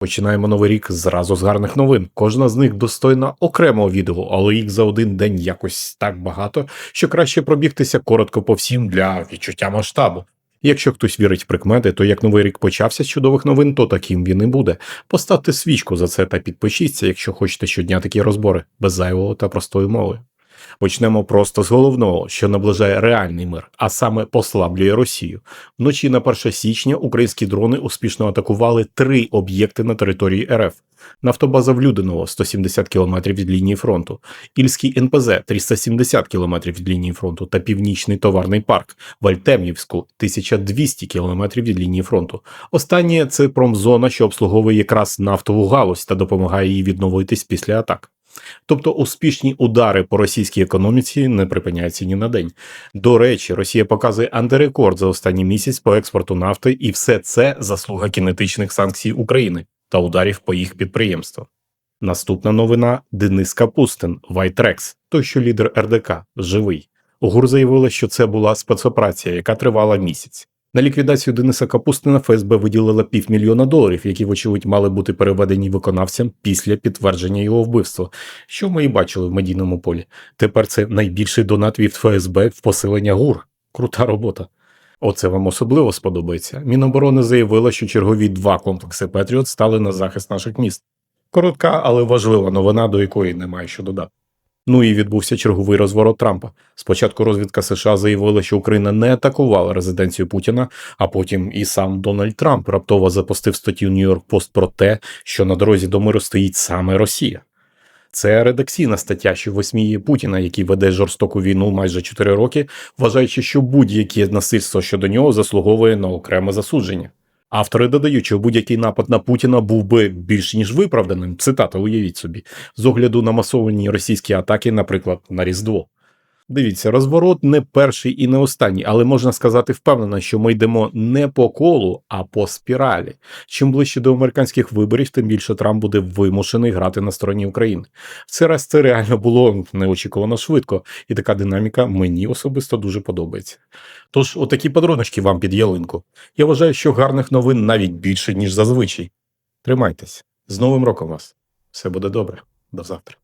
Починаємо новий рік зразу з гарних новин. Кожна з них достойна окремого відео, але їх за один день якось так багато, що краще пробігтися коротко по всім для відчуття масштабу. Якщо хтось вірить в прикмети, то як новий рік почався з чудових новин, то таким він і буде. Поставте свічку за це та підпишіться, якщо хочете щодня такі розбори, без зайвого та простої мови. Почнемо просто з головного, що наближає реальний мир, а саме послаблює Росію. Вночі на 1 січня українські дрони успішно атакували три об'єкти на території РФ. Нафтобаза в Людиново 170 км від лінії фронту, Ільський НПЗ 370 км від лінії фронту та Північний товарний парк в Альтемнівську 1200 км від лінії фронту. Останнє це промзона, що обслуговує якраз нафтову галузь та допомагає їй відновитись після атак. Тобто успішні удари по російській економіці не припиняються ні на день. До речі, Росія показує антирекорд за останній місяць по експорту нафти, і все це заслуга кінетичних санкцій України та ударів по їх підприємствам. Наступна новина Денис Капустин, Вайтрекс, той, що лідер РДК, живий. ГУР заявила, що це була спецоперація, яка тривала місяць. На ліквідацію Дениса Капустина ФСБ виділила півмільйона доларів, які, вочевидь, мали бути переведені виконавцям після підтвердження його вбивства, що ми і бачили в медійному полі. Тепер це найбільший донат від ФСБ в посилення ГУР. Крута робота. Оце вам особливо сподобається. Міноборони заявила, що чергові два комплекси Петріот стали на захист наших міст. Коротка, але важлива новина, до якої немає що додати. Ну і відбувся черговий розворот Трампа. Спочатку розвідка США заявила, що Україна не атакувала резиденцію Путіна, а потім і сам Дональд Трамп раптово запустив статтю Нью-Йорк Пост про те, що на дорозі до миру стоїть саме Росія. Це редакційна стаття, що висміює Путіна, який веде жорстоку війну майже 4 роки, вважаючи, що будь-яке насильство щодо нього заслуговує на окреме засудження. Автори додають, що будь-який напад на Путіна був би більш ніж виправданим. Цитата, уявіть собі, з огляду на масовані російські атаки, наприклад, на Різдво. Дивіться, розворот не перший і не останній, але можна сказати впевнено, що ми йдемо не по колу, а по спіралі. Чим ближче до американських виборів, тим більше Трамп буде вимушений грати на стороні України. В цей раз це реально було неочікувано швидко, і така динаміка мені особисто дуже подобається. Тож, отакі подроночки вам під ялинку. Я вважаю, що гарних новин навіть більше, ніж зазвичай. Тримайтесь з Новим роком вас! Все буде добре. До завтра.